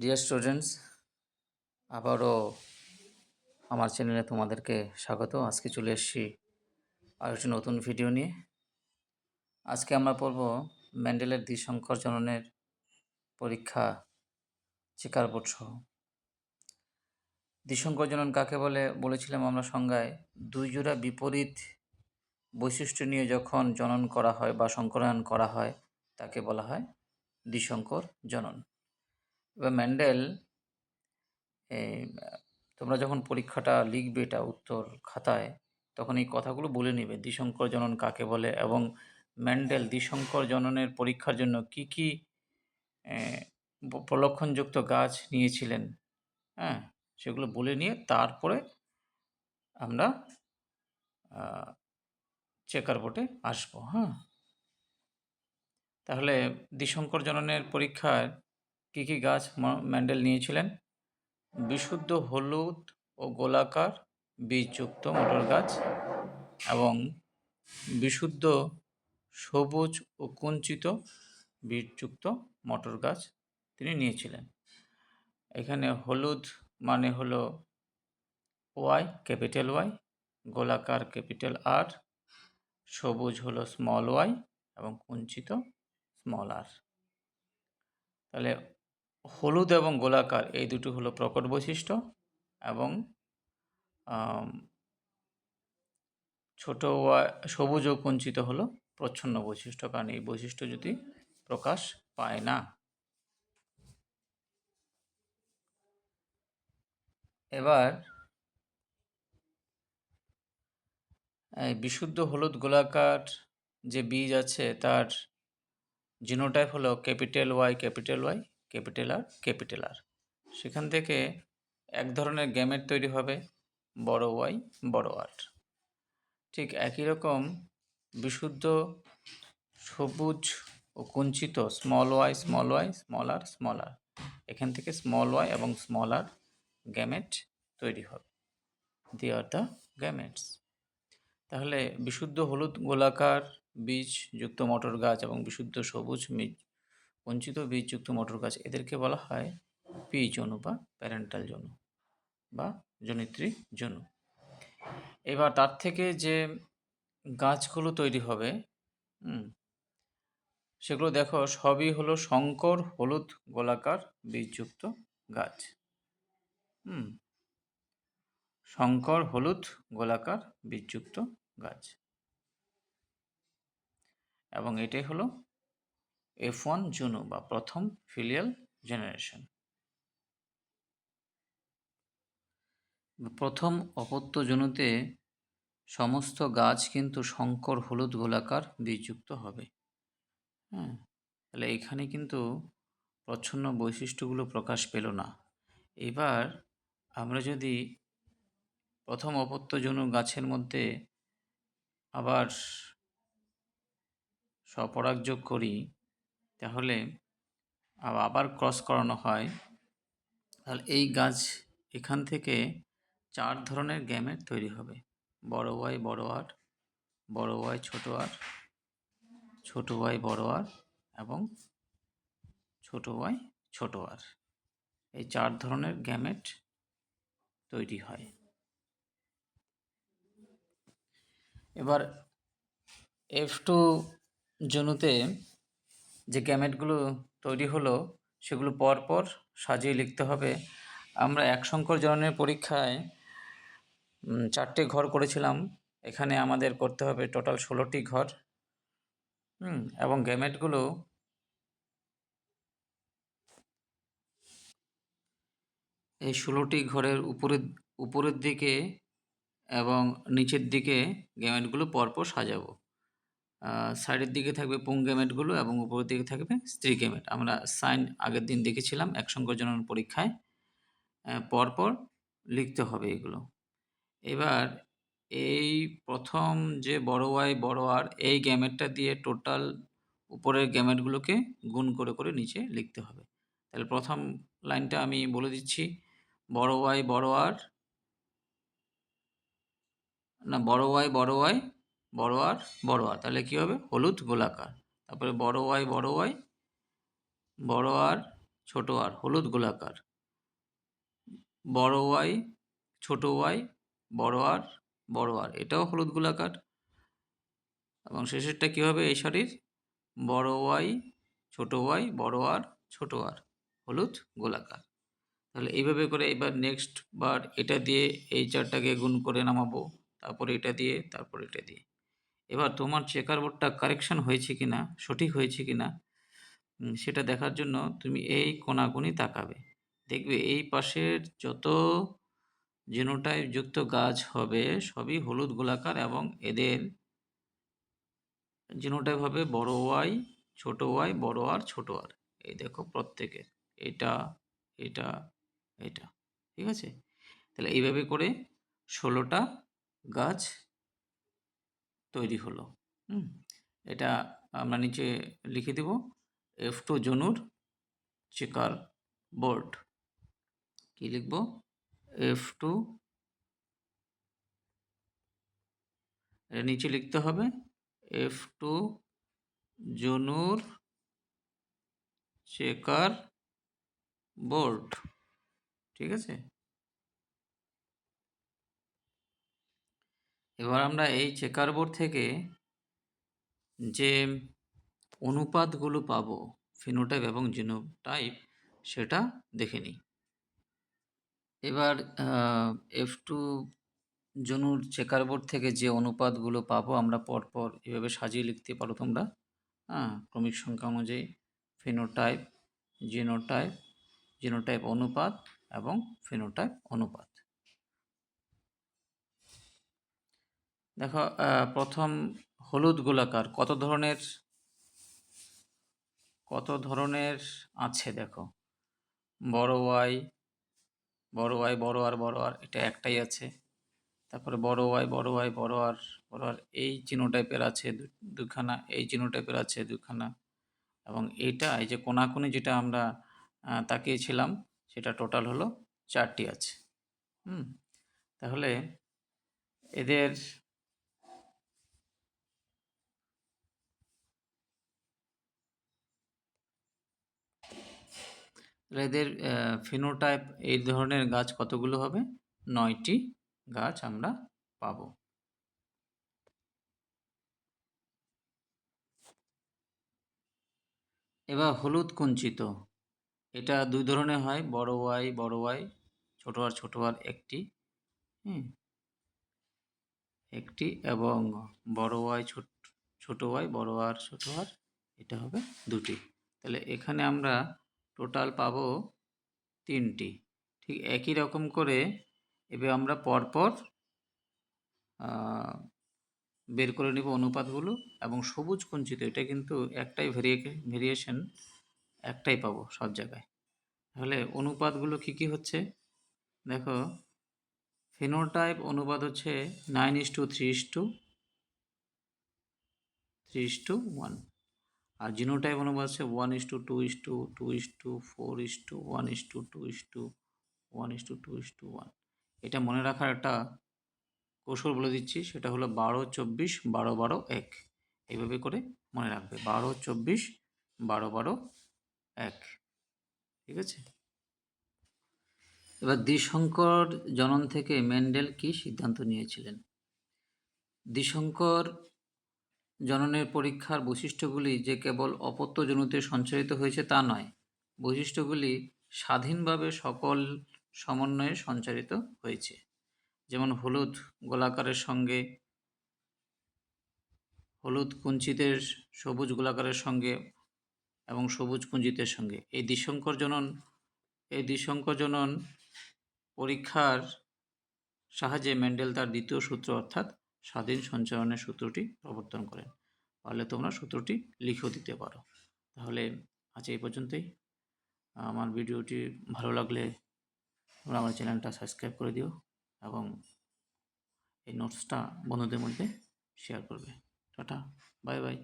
Dear students আবারও আমার চ্যানেলে তোমাদেরকে স্বাগত। আজকে চলে এসেছি আর একটি নতুন ভিডিও নিয়ে। আজকে আমরা পড়ব ম্যান্ডেলের দ্বিসংকর জননের পরীক্ষা চিকার বোর্ড সহ। দ্বিসংকর জনন কাকে বলে? বলেছিলাম আমরা সংজ্ঞায়, দুই জোড়া বিপরীত বৈশিষ্ট্য নিয়ে যখন জনন করা হয় বা সংকরায়ন করা হয়, তাকে বলা হয় দ্বিসংকর জনন। এবার ম্যান্ডেল তোমরা যখন পরীক্ষাটা লিখবে এটা উত্তর খাতায়, তখন এই কথাগুলো বলে নেবে। দ্বিসংকর জনন কাকে বলে এবং ম্যান্ডেল দ্বিসংকর জননের পরীক্ষার জন্য কি কি প্রলক্ষণযুক্ত গাছ নিয়েছিলেন হ্যাঁ সেগুলো বলে নিয়ে তারপরে আমরা চেকার বোর্ডে আসব হ্যাঁ। তাহলে দ্বিসংকর জননের পরীক্ষার কী কী গাছ ম্যান্ডেল নিয়েছিলেন? বিশুদ্ধ হলুদ ও গোলাকার বীজযুক্ত মটর গাছ এবং বিশুদ্ধ সবুজ ও কুঞ্চিত বীজযুক্ত মটর গাছ তিনি নিয়েছিলেন। এখানে হলুদ মানে হলো ওয়াই, ক্যাপিটাল ওয়াই, গোলাকার ক্যাপিটাল আর, সবুজ হলো স্মল ওয়াই এবং কুঞ্চিত স্মল আর। তাহলে হলুদ এবং গোলাকার, এই দুটি হলো প্রকট বৈশিষ্ট্য এবং ছোট সবুজ ও কুঞ্চিত হলো প্রচ্ছন্ন বৈশিষ্ট্য, কারণ এই বৈশিষ্ট্য যদি প্রকাশ পায় না। এবার বিশুদ্ধ হলুদ গোলাকার যে বীজ আছে, তার জিনোটাইপ হলো capital Y capital Y capital R capital R. সেখান থেকে এক ধরনের গ্যামেট তৈরি হবে, বড় ওয়াই, বড় আর ঠিক একই রকম বিশুদ্ধ সবুজ ও কুঞ্চিত small Y small Y small R small R এখান থেকে স্মল ওয়াই এবং স্মল আর গ্যামেট তৈরি হবে। দি আর দ্য গ্যামেটস তাহলে বিশুদ্ধ হলুদ গোলাকার বীজ, যুক্ত মটর গাছ এবং বিশুদ্ধ সবুজ বঞ্চিত বীজযুক্ত মটর গাছ, এদেরকে বলা হয় পি জনু বা প্যারেন্টাল জনু বা জনিত্রী জনু। এবার তার থেকে যে গাছগুলো তৈরি হবে সেগুলো দেখো সবই হলো শঙ্কর, হলুদ, গোলাকার বীজযুক্ত গাছ। হুম, শঙ্কর, হলুদ, গোলাকার বীজযুক্ত গাছ। এবং এটাই হলো এফ ওয়ান জুনু বা প্রথম ফিলিয়াল জেনারেশন প্রথম অপত্য জনুতে সমস্ত গাছ কিন্তু শঙ্কর হলুদ গোলাকার বীজযুক্ত হবে। হ্যাঁ তাহলে এখানে কিন্তু প্রচ্ছন্ন বৈশিষ্ট্যগুলো প্রকাশ পেল না। এবার আমরা যদি প্রথম অপত্য জনু গাছের মধ্যে আবার স্বপরাগ যোগ করি তাহলে আবার ক্রস করানো হয়। তাহলে এই গাছ এখান থেকে চার ধরনের গ্যামেট তৈরি হবে। বড় ওয়াই বড় আর বড় ওয়াই ছোট আর ছোট ওয়াই বড় আর এবং ছোট ওয়াই ছোট আর এই চার ধরনের গ্যামেট তৈরি হয়। এবার এফ টু জনুতে যে গ্যামেটগুলো তৈরি হলো, সেগুলো পরপর সাজিয়ে লিখতে হবে। আমরা এক সংকর জননের পরীক্ষায় চারটে ঘর করেছিলাম। এখানে আমাদের করতে হবে টোটাল ষোলোটি ঘর। হুম, এবং গ্যামেটগুলো এই ষোলোটি ঘরের উপরের উপরের দিকে এবং নিচের দিকে গ্যামেটগুলো পরপর সাজাবো। সাইডের দিকে থাকবে পুং গেমেটগুলো এবং উপরের দিকে থাকবে স্ত্রী গেমেট আমরা সাইন আগের দিন দেখেছিলাম এক জনন পরীক্ষায়। পরপর লিখতে হবে এগুলো। এবার এই প্রথম যে বড় ওয়াই বড় আর এই গ্যামেটটা দিয়ে টোটাল উপরের গ্যামেটগুলোকে গুণ করে করে নিচে লিখতে হবে। তাহলে প্রথম লাইনটা আমি বলে দিচ্ছি, বড় ওয়াই বড় আর না, বড় ওয়াই বড় ওয়াই বড় আর বড় আর। তাহলে কী হবে? হলুদ গোলাকার। তারপরে বড় ওয়াই বড় ওয়াই, বড় আর, ছোট আর, হলুদ গোলাকার। বড় ওয়াই, ছোট ওয়াই, বড় আর বড় আর, এটাও হলুদ গোলাকার। এবং শেষেরটা কী হবে এই শাড়ির বড় ওয়াই, ছোট ওয়াই, বড় আর, ছোট আর, হলুদ গোলাকার। তাহলে এইভাবে করে এবার নেক্সট বার এটা দিয়ে এই চারটাকে গুণ করে নামাবো। তারপরে এটা দিয়ে, তারপর এটা দিয়ে। এবার তোমার চেকার বোর্ডটা কারেকশন হয়েছে কি না সঠিক হয়েছে কি না সেটা দেখার জন্য তুমি এই কোনাকুনি তাকাবে। দেখবে এই পাশের যত জিনোটাইপ যুক্ত গাছ হবে, সবই হলুদ গোলাকার এবং এদের জিনোটাইপ হবে বড় ওয়াই, ছোট ওয়াই, বড় আর ছোট আর। এই দেখো প্রত্যেকের, এটা এটা এটা, ঠিক আছে? তাহলে এইভাবে করে ষোলোটা গাছ তৈরি হলো। হুম। এটা আমরা নিচে লিখে দেব এফ টু জনুর চেকার বোর্ড। কি লিখব? এফ টু এটা নিচে লিখতে হবে এফ টু জনুর চেকার বোর্ড। ঠিক আছে? এবার আমরা এই চেকার বোর্ড থেকে যে অনুপাতগুলো পাবো ফিনোটাইপ এবং জিনোটাইপ সেটা দেখে নিই। এবার এফ টু জনুর চেকার বোর্ড থেকে যে অনুপাতগুলো পাবো আমরা পরপর এভাবে সাজিয়ে লিখতে পারো তোমরা। হ্যাঁ ক্রমিক সংখ্যা অনুযায়ী ফিনোটাইপ জিনোটাইপ জিনোটাইপ অনুপাত এবং ফিনোটাইপ অনুপাত। দেখো প্রথম হলুদ গোলাকার কত ধরনের কত ধরনের আছে দেখো? বড় ওয়াই বড় ওয়াই, বড় আর বড় আর, এটা একটাই আছে। তারপরে বড় ওয়াই বড় ওয়াই, বড় আর বড় আর, এই চিনো টাইপের আছে দুখানা, এই চিনো টাইপের আছে দুখানা। এবং এইটা, এই যে কোনাকুনি যেটা আমরা তাকিয়েছিলাম, সেটা টোটাল হলো চারটি আছে। হুম, তাহলে এদের এদের ফিনোটাইপ এই ধরনের গাছ কতগুলো হবে? নয়টি গাছ আমরা পাবো। এবার হলুদ কুঞ্চিত। এটা দুই ধরনের হয়, বড় ওয়াই বড় ওয়াই, ছোট আর ছোট আর একটি। হুম। একটি এবং বড় ওয়াই, ছোট ছোট ওয়াই, বড় আর ছোট আর এটা হবে দুটি। তাহলে এখানে আমরা টোটাল পাবো তিনটি। ঠিক একই রকম করে এবার আমরা পরপর বের করে নিব অনুপাতগুলো এবং সবুজ কুঞ্চিত, এটা কিন্তু একটাই ভেরিয়ে ভেরিয়েশন একটাই পাবো সব জায়গায়। তাহলে অনুপাতগুলো কি কি হচ্ছে? দেখো ফিনোটাইপ অনুপাত হচ্ছে nine is to three is to three is to one R genotype অনুপাত হচ্ছে one is to two is to two is to four is to one is to two is to one is to two is to one এটা মনে রাখার একটা কৌশল বলে দিচ্ছি, সেটা হলো বারো, চব্বিশ, বারো বারো, এক। এইভাবে করে মনে রাখবে, বারো, চব্বিশ, বারো বারো, এক। ঠিক আছে? এবার দ্বিশঙ্কর জনন থেকে মেন্ডেল কি সিদ্ধান্ত নিয়েছিলেন? দ্বিশঙ্কর জননের পরীক্ষার বৈশিষ্ট্যগুলি যে কেবল অপত্য জনুতে সঞ্চারিত হয়েছে তা নয়, বৈশিষ্ট্যগুলি স্বাধীনভাবে সকল সমন্বয়ে সঞ্চারিত হয়েছে। যেমন হলুদ গোলাকারের সঙ্গে, হলুদ কুঞ্চিতের সবুজ গোলাকারের সঙ্গে এবং সবুজ কুঞ্চিতের সঙ্গে। এই দ্বিশঙ্কর জনন, এই দ্বিশঙ্কর জনন পরীক্ষার সাহায্যে মেন্ডেল তার দ্বিতীয় সূত্র অর্থাৎ স্বাধীন সঞ্চালনের সূত্রটি প্রবর্তন করেন। পারলে তোমরা সূত্রটি লিখেও দিতে পারো। তাহলে আজ এই পর্যন্তই। আমার ভিডিওটি ভালো লাগলে তোমরা আমার চ্যানেলটা সাবস্ক্রাইব করে দিও এবং এই নোটসটা বন্ধুদের মধ্যে শেয়ার করবে। Tata, bye bye.